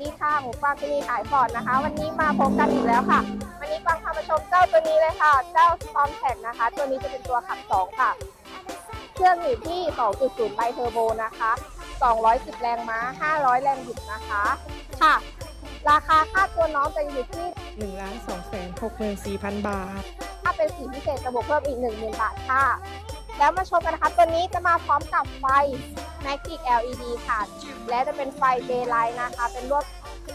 ดีค่ะหมูฟางชนีขายฟอร์ดนะคะ วันนี้มาพบกันอีกแล้วค่ะ วันนี้ฟางพามาชมเจ้าตัวนี้เลยค่ะ เจ้า Storm t a g นะคะ ตัวนี้จะเป็นตัวขับ2ค่ะ เครื่องอยู่ที่ 2.0ไบเทอร์โบนะคะ 210 แรงม้า 500 แรงบิดนะคะ ค่ะ ราคาค่าตัวน้องจะอยู่ที่หนึ่งล้านสองแสนหกหมื่นสี่พันบาท ถ้าเป็นสีพิเศษจะบวกเพิ่มอีก 10,000 บาทค่ะ แล้วมาชมกันนะคะ ตัวนี้จะมาพร้อมกับไฟ Magic LED ค่ะ และจะเป็นไฟ Daylight นะคะ เป็นรวบ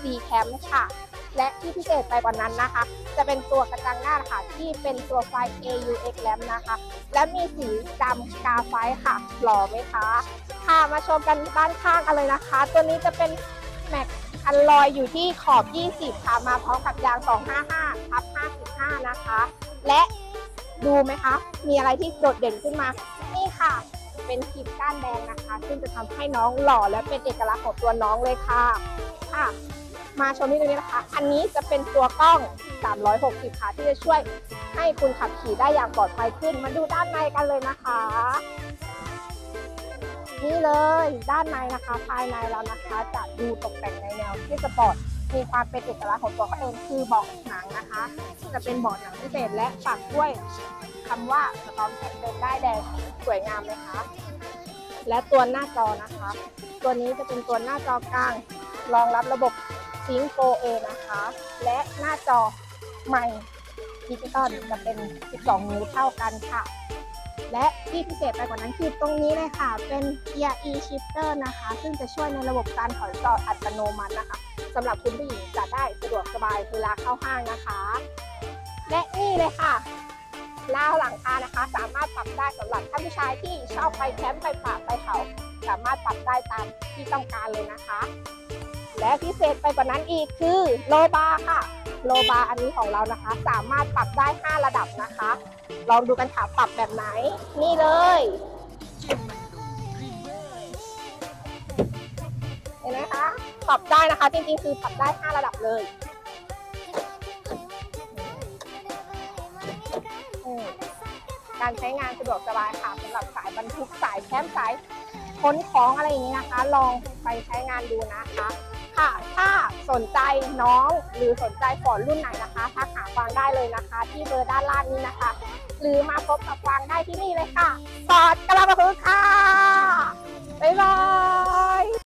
C Cam ค่ะ และที่พิเศษไปกว่านั้นนะคะ จะเป็นตัวกระจังหน้าค่ะ ที่เป็นตัวไฟ AUX Lamp นะคะ และมีสีดำกาไฟค่ะ หล่อไหมคะ ค่ะมาชมกันด้านข้างกันเลยนะคะ ตัวนี้จะเป็นแม็กอันลอยอยู่ที่ขอบ 20 ค่ะ มาพร้อมกับยาง 255ทับ55 นะคะ และดูไหมคะ มีอะไรที่โดดเด่นขึ้นมา นี่ค่ะ เป็นคลิปก้านแดงนะคะ ซึ่งจะทำให้น้องหล่อและเป็นเอกลักษณ์ของตัวน้องเลยค่ะค่ะ มาชมที่ตรงนี้นะคะ อันนี้จะเป็นตัวกล้อง 360 ค่ะที่จะช่วยให้คุณขับขี่ได้อย่างปลอดภัยขึ้น มาดูด้านในกันเลยนะคะ นี่เลยด้านในนะคะภายในเรานะคะจะดูตกแต่งในแนวที่สปอร์ตมีความเป็นเอกลักษณ์ของตัวเขาเองคือเบาะหนังนะคะ จะเป็นเบาะหนังพิเศษและปักด้วย คำว่าสตอมแข็งเป็นได้แดงสวยงามเลยคะและตัวหน้าจอนะคะ ตัวนี้จะเป็นตัวหน้าจอกลางรองรับระบบซิงโ 4A นะคะ และหน้าจอใหม่ดิจิตอลจะเป็น 12 นิ้วเท่ากันค่ะ และที่พิเศษไปกว่านั้นคือตรงนี้เลยค่ะ เป็น Gear E Shifter นะคะ ซึ่งจะช่วยในระบบการถอยจอดอัตโนมัตินะคะสำหรับคุณผู้หญิงจะได้สะดวกสบายเวลาเข้าห้างนะคะ และนี่เลยค่ะ สามารถปรับได้สำหรับท่านผู้ชายที่ชอบไปแคมป์ไปป่าไปเขา สามารถปรับได้ตามที่ต้องการเลยนะคะ และพิเศษไปกว่านั้นอีกคือโลบาร์ค่ะ โลบาร์อันนี้ของเรานะคะ สามารถปรับได้ 5 ระดับนะคะ ลองดูกันค่ะปรับแบบไหน นี่เลยเห็นไหมคะปรับได้นะคะ จริงๆ คือปรับได้ 5 ระดับเลย การใช้งานสะดวกสบายค่ะสำหรับสายบรรทุกสายแคมป์สายขนของอะไรอย่างนี้นะคะ ลองไปใช้งานดูนะคะ ค่ะ ถ้าสนใจน้องหรือสนใจฟอร์ดรุ่นไหนนะคะทักหาฟางได้เลยนะคะ ที่เบอร์ด้านล่างนี้นะคะ หรือมาพบกับฟางได้ที่นี่เลยค่ะฟอร์ดกระบะพึกษ์ค่ะบ๊ายบาย